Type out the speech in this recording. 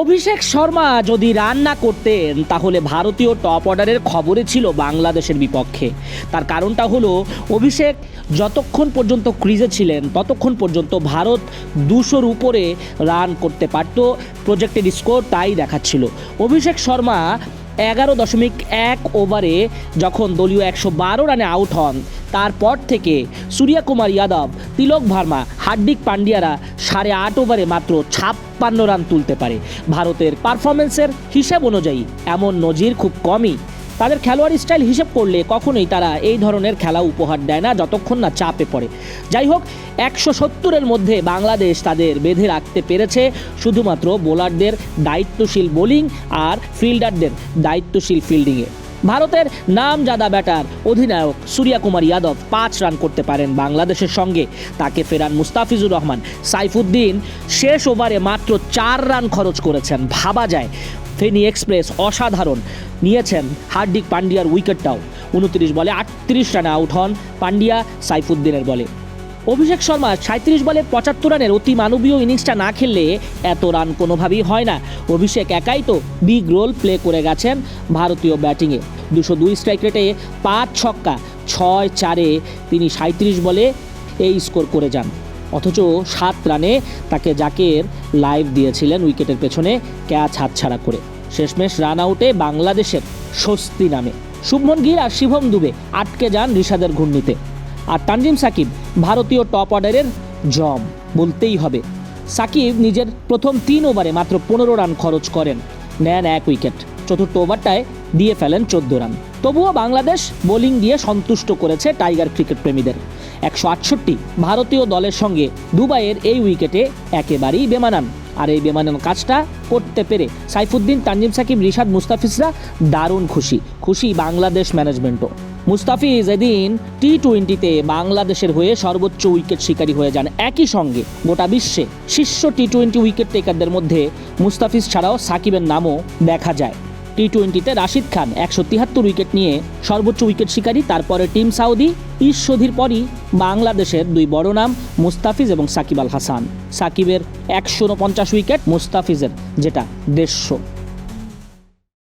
অভিষেক শর্মা যদি রান না করতেন, তাহলে ভারতীয় টপ অর্ডারের খবরে ছিল বাংলাদেশের বিপক্ষে। তার কারণটা হলো, অভিষেক যতক্ষণ পর্যন্ত ক্রিজে ছিলেন, ততক্ষণ পর্যন্ত ভারত দুশোর উপরে রান করতে পারত। প্রজেক্টের স্কোর তাই দেখাচ্ছিল। অভিষেক শর্মা এগারো দশমিক এক ওভারে যখন দলীয় একশো বারো রানে আউট হন, তারপর থেকে সূর্যা কুমার যাদব, তিলক ভার্মা, হার্দিক পান্ডিয়ারা সাড়ে আট ওভারে মাত্র ছাপ্পান্ন রান তুলতে পারে। ভারতের পারফরমেন্সের হিসেব অনুযায়ী এমন নজির খুব কমই। তাদের খেলোয়াড় স্টাইল হিসেব করলে কখনোই তারা এই ধরনের খেলা উপহার দেয় না, যতক্ষণ না চাপে পড়ে। যাই হোক, একশো সত্তরের মধ্যে বাংলাদেশ তাদের বেঁধে রাখতে পেরেছে শুধুমাত্র বোলারদের দায়িত্বশীল বোলিং আর ফিল্ডারদের দায়িত্বশীল ফিল্ডিংয়ে। ভারতের নামজাদা ব্যাটার অধিনায়ক সূর্যা কুমার যাদব পাঁচ রান করতে পারেন বাংলাদেশের সঙ্গে। তাকে ফেরান মুস্তাফিজুর রহমান। সাইফুদ্দিন শেষ ওভারে মাত্র চার রান খরচ করেছেন। ভাবা যায় ফেনি এক্সপ্রেস অসাধারণ, নিয়েছেন হার্দিক পান্ডিয়ার উইকেটটাও। উনত্রিশ বলে আটত্রিশ রানে আউট হন পান্ডিয়া সাইফুদ্দিনের বলে। অভিষেক শর্মা সাঁত্রিশ বলে পঁচাত্তর রানের অতি মানবীয় ইনিংসটা না খেললে এত রান কোনোভাবেই হয় না। অভিষেক একাই তো বিগ রোল প্লে করে গেছেন ভারতীয় ব্যাটিংয়ে। দুশো দুই স্ট্রাইক রেটে পাঁচ ছক্কা, ছয় চারে তিনি সাঁত্রিশ বলে এই স্কোর করে যান। অথচ সাত রানে তাকে জাকের লাইভ দিয়েছিলেন উইকেটের পেছনে ক্যাচ হাতছাড়া করে। শেষমেশ রান আউটে বাংলাদেশের স্বস্তি নামে। শুভমন গিল আর শিভম দুবে আটকে যান ঋষাদের ঘূর্ণিতে। আর তানজিম সাকিব ভারতীয় টপ অর্ডারের জম, বলতেই হবে। সাকিব নিজের প্রথম তিন ওভারে মাত্র পনেরো রান খরচ করেন, নেন এক উইকেট। চতুর্থ ওভারটায় দিয়ে ফেলেন চোদ্দ রান। তবুও বাংলাদেশ বোলিং দিয়ে সন্তুষ্ট করেছে টাইগার ক্রিকেট প্রেমীদের। একশো আটষট্টি ভারতীয় দলের সঙ্গে দুবাইয়ের এই উইকেটে একেবারেই বেমানান। আর এই বেমানান কাজটা করতে পেরে সাইফুদ্দিন, তানজিম সাকিব, রিশাদ মুস্তাফিজরা দারুণ খুশি। খুশি বাংলাদেশ ম্যানেজমেন্টও। মুস্তাফিজ এদিন টি টোয়েন্টিতে বাংলাদেশের হয়ে সর্বোচ্চ উইকেট শিকারী হয়ে যান। একই সঙ্গে গোটা বিশ্বে শীর্ষ টি টোয়েন্টি উইকেট টেকারদের মধ্যে মুস্তাফিজ ছাড়াও সাকিবের নামও দেখা যায়। টি টোয়েন্টিতে রাশিদ খান একশো তিয়াত্তর উইকেট নিয়ে সর্বোচ্চ উইকেট শিকারী, তারপরে টিম সাউদি ঈশ্বধীর পরই বাংলাদেশের দুই বড় নাম মুস্তাফিজ এবং সাকিব আল হাসান। সাকিবের একশো উনপঞ্চাশ উইকেট, মুস্তাফিজের যেটা দেড়শো।